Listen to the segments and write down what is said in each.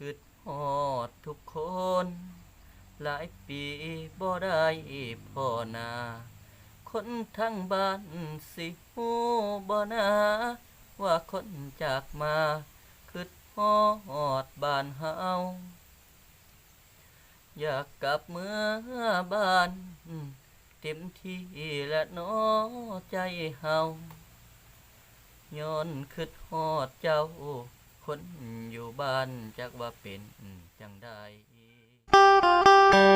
คือฮอดทุกคน หลายปีบ่ได้พ่อนา คนทั้งบ้านสิฮู้บ่นาว่าคนจากมาคือฮอดบ้านเฮาอยากกลับเมื่อบ้านเต็มที่และน้อใจเฮาย้อนคิดฮอดเจ้า คนอยู่บ้านจักว่าเป็นจังได้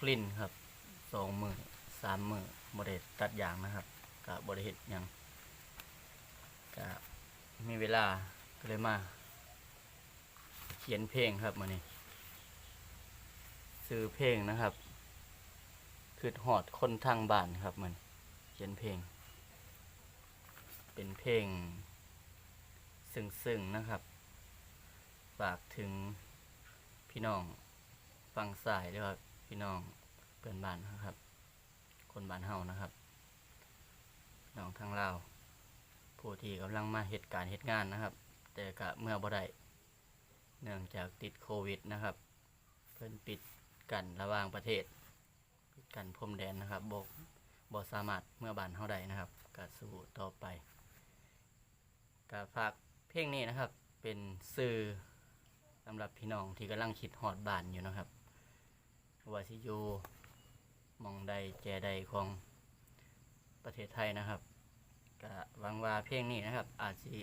กลิ่นครับสองมือสามมือบริตัดยางนะครับกะบบริเห็ดหยังกะมีเวลาก็เลยมา เขียนเพลงครับมือนี้ซื้อเพลงนะครับคือหอดคนทางบ้านครับมันเขียนเพลง เป็นเพลง ซึ้งๆนะครับฝากถึงพี่น้องฝั่งสายด้วยครับ พี่น้องเพื่อนบ้านนะครับ คนบ้านเฮานะครับน้องทางลาวผู้ที่กำลังมาเหตุการณ์เหตุงานนะครับ แต่ก็เมื่อบ่ได้เนื่องจากติดโควิดนะครับ เพิ่นปิดกันระหว่างประเทศปิดกันพรมแดนนะครับบกบสามารถเมื่อบ้านเฮาได้นะครับก็สู้ต่อไปก็ฝากเพลงนี้นะครับเป็นสื่อสำหรับพี่น้องที่กำลังคิดหอดบ้านอยู่นะครับ ว่าสิอยู่มองใดแจใดของประเทศไทยนะครับก็หวังว่าเพลงนี้นะครับ อาจสิ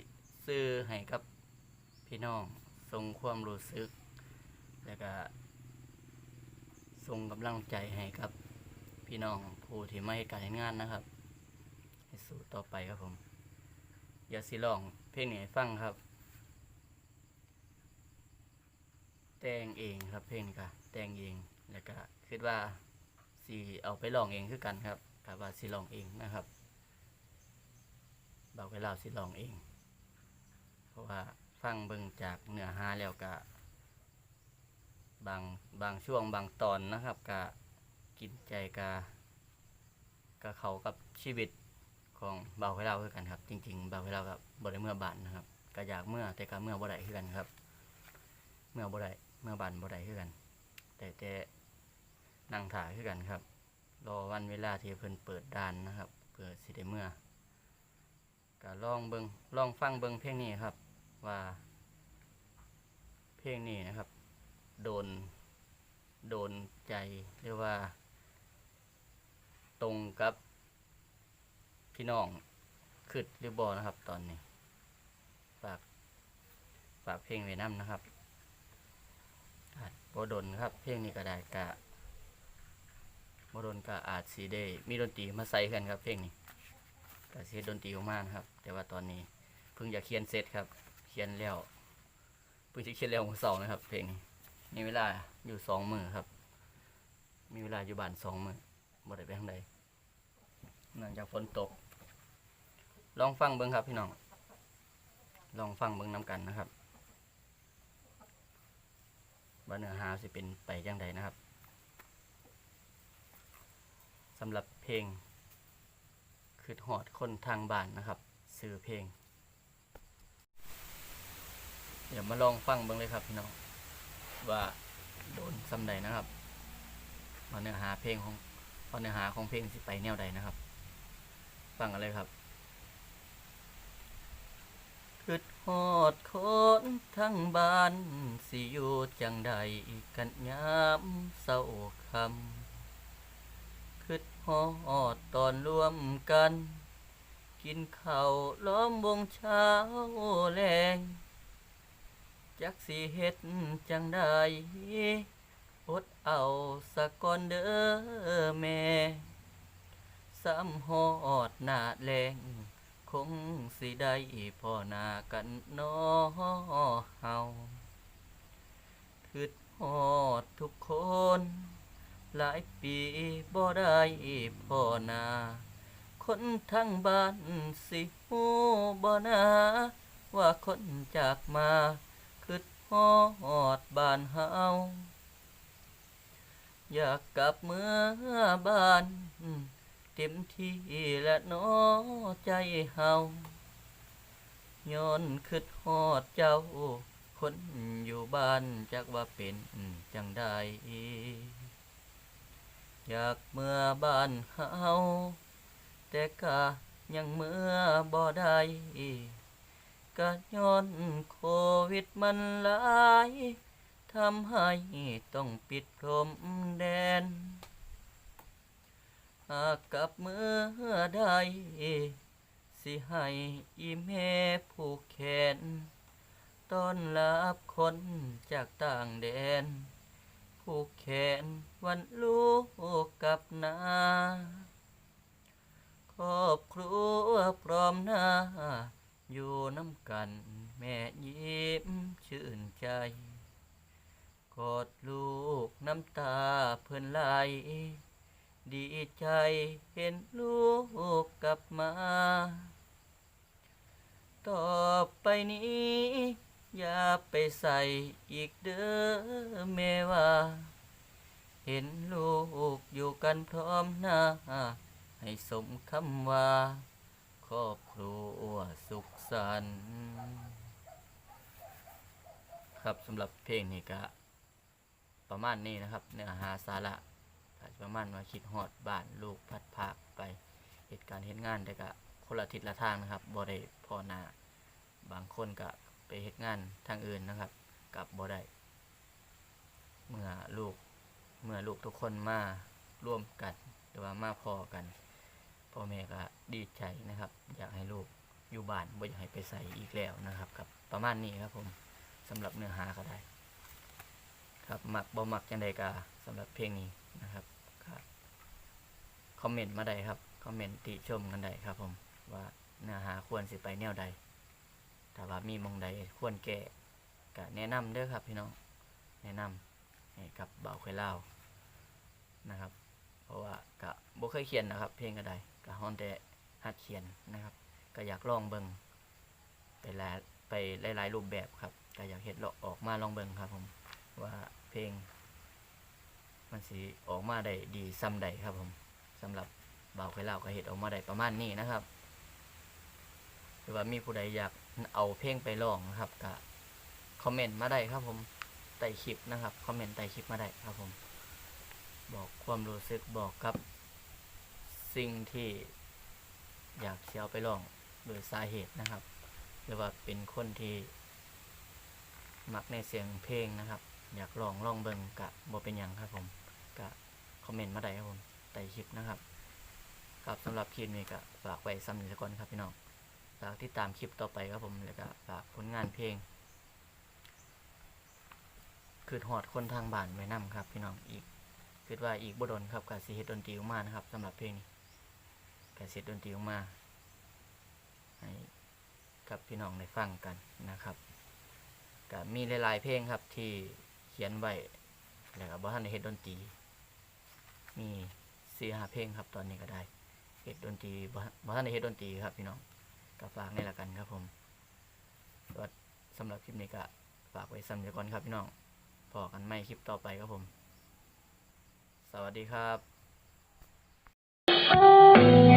สื่อให้กับพี่น้องทรงความรู้สึก แล้วก็ส่งกำลังใจให้กับพี่น้องผู้ที่ไม่ให้การงานนะครับให้สู้ต่อไปครับผมเดี๋ยวสิลองเพลงนี้ให้ฟังครับ แต่งเองครับเพลงนี้ก็แต่งเอง แล้วก็คิดว่าสิเอาไปลองเองคือกันครับกับว่าสิลองเองนะครับบอกไว้เราสิลองเอง เพราะว่าฟังเบิ่งจากเนื้อหาแล้วก็บางบางช่วงบางตอนนะครับก็กินใจกะกะเขากับชีวิตของเบาให้เราคือกันครับ จริง ๆเบาให้เรากับบได้เมื่อบานนะครับก็อยากเมื่อแต่ก็เมื่อบ่ได้คือกันครับ เมื่อบ่ได้เมื่อบานบ่ได้คือกัน แต่แต่ นั่งถ่ายคือกันครับ รอวันเวลาที่เพิ่นเปิดด่านนะครับเพื่อสิได้เมื่อก็ลองเบิงลองฟังเบิงเพลงนี้ครับ ว่า เพลงนี้นะครับ โดน โดนใจหรือว่า ตรงกับพี่น้องขึ้นหรือบอนะครับ ตอนนี้ฝากฝากเพลงไว้น้ำนะครับอาจบดนครับ เพลงนี้ก็ได้กะ บดนก็อาจสีได้มีดนตรีมาใส่กันครับเพลงนี้ก็เสียดนตรีออกมานะครับ แต่ว่าตอนนี้เพิ่งจะเขียนเสร็จครับ เขียนแล้วเพิ่งจะเขียนแล้วของเสาร์นะครับ เพลงนี้มีเวลาอยู่สองมือครับ มีเวลาอยู่บ้านสองมือบ่ได้ไปทางใดเนื่องจากฝนตก ลองฟังเบิ้งครับพี่น้อง ลองฟังเบิ้งน้ำกันนะครับว่าเนื้อหาสิเป็นไปจังใดนะครับ สำหรับเพลงคือหอดคนทางบ้านนะครับซื้อเพลง เดี๋ยวมาลองฟังบิ้งเลยครับพี่น้องว่าโดนสำใดนะครับว่าเนื้อหาเพลงของว่าเนื้อหาของเพลงสิไปแนวใดนะครับ ฟังกันเลยครับคือฮอดคนทั้งบ้าน สิอยู่จังใดกันยามเศร้าคำ คือฮอดตอนรวมกัน กินข้าวล้อมวงเช้าแลงจักสิเฮ็ดจังใดอดเอาสะก่อนเด้อแม่ซ้ำฮอดหนาแรงคงสิได้พ่อนากันน้อเฮาคือฮอดทุกคน หลายปีบ่ได้พ่อนา คนทั้งบ้านสิฮู้บ่นา ว่าคนจากมาคือฮอดบ้านเฮาอยากกลับเมื่อบ้านเต็มที่และน้อใจเฮาย้อนคิดฮอดเจ้า คนอยู่บ้านจักว่าเป็นจังใด อยากเมื่อบ้านเฮาแต่กะยังเมื่อบ่ได้กะย้อนโควิดมันหลายทำให้ต้องปิดพรมแดน หากกลับเมื่อใดสิให้อีเมผู้แขน ต้อนรับคนจากต่างแดน ผู้แขนวันลูกกับนาครอบครัวพร้อมหน้า อยู่น้ำกัน แม่ยิ้มชื่นใจ กอดลูกน้ำตาเพิ่นไหลดีใจเห็นลูกกลับมา ต่อไปนี้ อย่าไปใส่อีกเด้อแม่ว่า เห็นลูกอยู่กันพร้อมหน้า ให้สมคำว่า ครอบครัวสุขสันต์ครับสำหรับเพลงนี้ก็ประมาณนี้นะครับ เนื้อหาสาระก็จะประมาณว่าคิดฮอดบ้านลูกพัดพากไปเหตุการณ์เหตุงานแต่ก็คนละทิศละทางนะครับบ่ได้พอนาบางคนก็ ไปเหตุงานทางอื่นนะครับ กับบ่ได้เมื่อลูกเมื่อลูกทุกคนมาร่วมกันหรือว่ามาพอกันพ่อแม่ก็ดีใจนะครับ อยากให้ลูกอยู่บ้านบ่อยากให้ไปใส่อีกแล้วนะครับกับประมาณนี้ครับผมสำหรับเนื้อหาก็ได้ ครับมักบ่มักจังใดกาสำหรับเพลงนี้นะครับครับคอมเมนต์มาได้ครับคอมเมนต์ติชมกันได้ครับผมว่าเนื้อหาควรสิไปแนวใด ถ้าว่ามีมองใดควรแก้ก็แนะนำเด้อครับพี่น้อง แนะนำให้กับเบาเคยเล่านะครับ เพราะว่าก็บ่เคยเขียนนะครับ เพลงก็ได้ก็ฮ้อนแต่หัดเขียนนะครับ ก็อยากลองเบิ่งไปหลายไปหลายๆรูปแบบครับก็อยากเฮ็ดออกมาลองเบิ่งครับผมว่าเพลง มันสิออกมาได้ดีซ้ำใดครับผมสำหรับเบาเคยเล่าก็เฮ็ดออกมาได้ประมาณนี้นะครับหรือว่ามีผู้ใดอยาก เอาเพลงไปร้องนะครับก็คอมเมนต์มาได้ครับผมใต้คลิปนะครับคอมเมนต์ใต้คลิปมาได้ครับผม บอกความรู้สึกบอกกับ สิ่งที่อยากเชียวไปลองโดยสาเหตุนะครับ หรือว่าเป็นคนที่ มักในเสียงเพลงนะครับ อยากลองลองเบิงกะบ่เป็นหยังครับผมกะคอมเมนต์มาได้ครับผมใต้คลิปนะครับครับสำหรับคลิปนี้ก็ฝากไว้ซ้ำอีกสักก่อนครับพี่น้อง ฝากติดตามคลิปต่อไปครับผมแล้วก็ฝากผลงานเพลงคือหอดคนทางบ้านไว้นํครับ พี่น้องอีกคิดว่าอีกบดนครับกาสิเฮ็ดดนตรีออกมานะครับสำหรับเพลงนี้กาสิเฮ็ดดนตรีออกมาให้กับพี่น้องได้ฟังกันนะครับก็มีหลายๆเพลงครับที่เขียนไว้แล้วก็บ่ทันได้เฮ็ดดนตรีมี4 5เพลงครับตอนนี้ก็ได้เฮ็ดดนตรีบ่บ่ทันได้เฮ็ดดนตรีครับพี่น้อง ก็ฝากนี่ละกันครับผมก็สำหรับคลิปนี้ก็ฝากไว้สำเดียก่อนครับพี่น้องพอกันไม่คลิปต่อไปครับผม สวัสดีครับ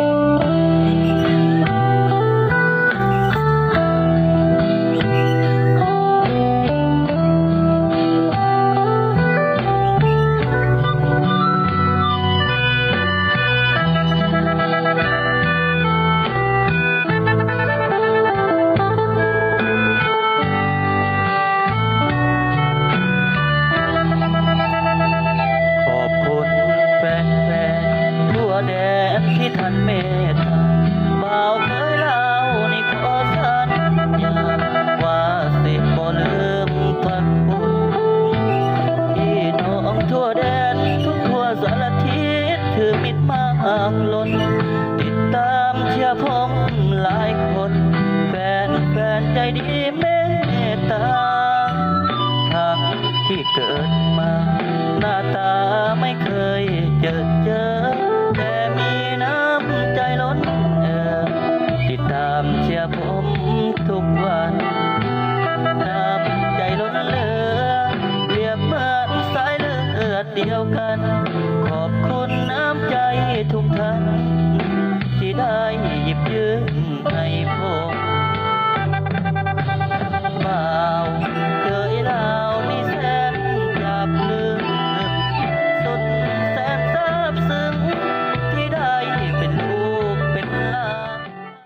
ที่เกิดมา หน้าตาไม่เคย